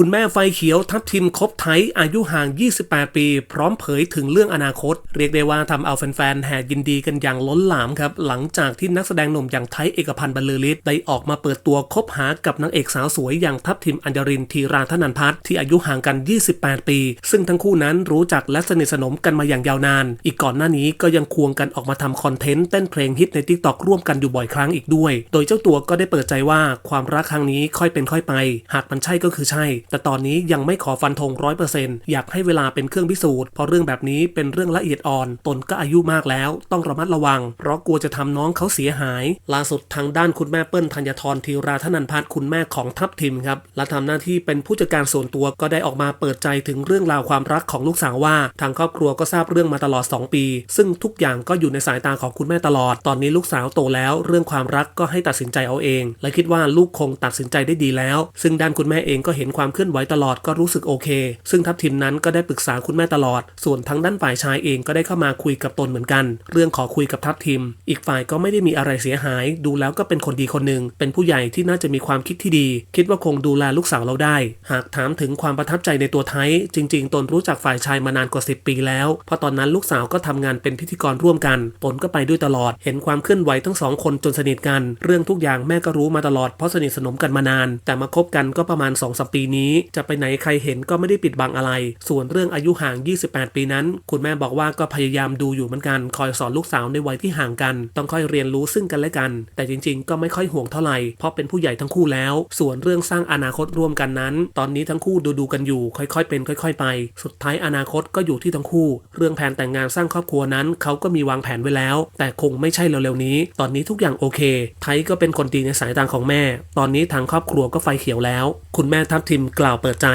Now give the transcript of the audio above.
คุณแม่ไฟเขียวทับทิมคบไทยอายุห่าง 28 ปี พร้อมเผยถึงเรื่องอนาคต เรียกได้ว่าทำเอาแฟนๆ แห่ยินดีกันอย่างล้นหลามครับ หลังจากที่นักแสดงหนุ่มอย่างไทยเอกพันธ์บรรลือฤทธิ์ได้ออกมาเปิดตัวคบหากับนางเอกสาวสวยอย่างทับทิมอัญญรินทีราธนันพัฒน์ที่อายุห่างกัน 28 ปี ซึ่งทั้งคู่นั้นรู้จักและสนิทสนมกันมาอย่างยาวนาน อีกก่อนหน้านี้ก็ยังควงกันออกมาทำคอนเทนต์เต้นเพลงฮิตใน t ิ k t o k ร่วมกันอยู่บ่อยครั้งอีกด้วย โดยเจ้าตัวก็ได้เปิดใจว่าความรักครั้งนี้ค่อยเป็นค่อยไป หากมันใช่ก็คือใช่แต่ตอนนี้ยังไม่ขอฟันธงร้อยเปอร์เซ็นต์อยากให้เวลาเป็นเครื่องพิสูจน์เพราะเรื่องแบบนี้เป็นเรื่องละเอียดอ่อน ตนก็อายุมากแล้ว ต้องระมัดระวัง เพราะกลัวจะทำน้องเขาเสียหาย ล่าสุดทางด้านคุณแม่เปิ้ลธัญทรธีราธนันพัฒน์คุณแม่ของทัพทิมครับและทำหน้าที่เป็นผู้จัดการส่วนตัวก็ได้ออกมาเปิดใจถึงเรื่องราวความรักของลูกสาวว่า ทางครอบครัวก็ทราบเรื่องมาตลอด 2 ปี ซึ่งทุกอย่างก็อยู่ในสายตาของคุณแม่ตลอด ตอนนี้ลูกสาวโตแล้ว เรื่องความรักก็ให้ตัดสินใจเอาเอง และคิดว่าลูกคงตัดสินใจได้ดีแล้ว ซึ่งด้านคุณแม่เองก็เห็นความเคลื่อนไหวตลอดก็รู้สึกโอเค ซึ่งทัพทิมนั้นก็ได้ปรึกษาคุณแม่ตลอด ส่วนทางด้านฝ่ายชายเองก็ได้เข้ามาคุยกับตนเหมือนกัน เรื่องขอคุยกับทัพทิม อีกฝ่ายก็ไม่ได้มีอะไรเสียหาย ดูแล้วก็เป็นคนดีคนหนึ่ง เป็นผู้ใหญ่ที่น่าจะมีความคิดที่ดี คิดว่าคงดูแลลูกสาวเราได้ หากถามถึงความประทับใจในตัวไทย จริง ๆ ตนรู้จักฝ่ายชายมานานกว่า 10 ปีแล้ว เพราะตอนนั้นลูกสาวก็ทำงานเป็นพิธีกรร่วมกัน ตนก็ไปด้วยตลอด เห็นความเคลื่อนไหวทั้งสองคนจนสนิทกัน เรื่องทุกอย่างแม่ก็รู้มาตลอดเพราะสนิทสนมกันมานาน แต่มาคบกันก็ประมาณ2อสปีนี้จะไปไหนใครเห็นก็ไม่ได้ปิดบังอะไร ส่วนเรื่องอายุห่าง 28 ปีนั้น คุณแม่บอกว่าก็พยายามดูอยู่เหมือนกัน คอยสอนลูกสาวในวัยที่ห่างกัน ต้องค่อยเรียนรู้ซึ่งกันและกัน แต่จริงๆ ก็ไม่ค่อยห่วงเท่าไหร่ เพราะเป็นผู้ใหญ่ทั้งคู่แล้ว ส่วนเรื่องสร้างอนาคตร่วมกันนั้น ตอนนี้ทั้งคู่ดูดูกันอยู่ ค่อยๆ เป็น ค่อย ๆ ไป สุดท้ายอนาคตก็อยู่ที่ทั้งคู่ เรื่องแผนแต่งงานสร้างครอบครัวนั้นเขาก็มีวางแผนไว้แล้ว แต่คงไม่ใช่เร็วๆนี้ ตอนนี้ทุกอย่างโอเค ไทยก็เป็นคนดีในสายตาของแม่ ตอนนี้ทางครอบครัวก็ไฟเขียวแล้ว คุณแม่ทัพทิมกล่าวเปิดใจ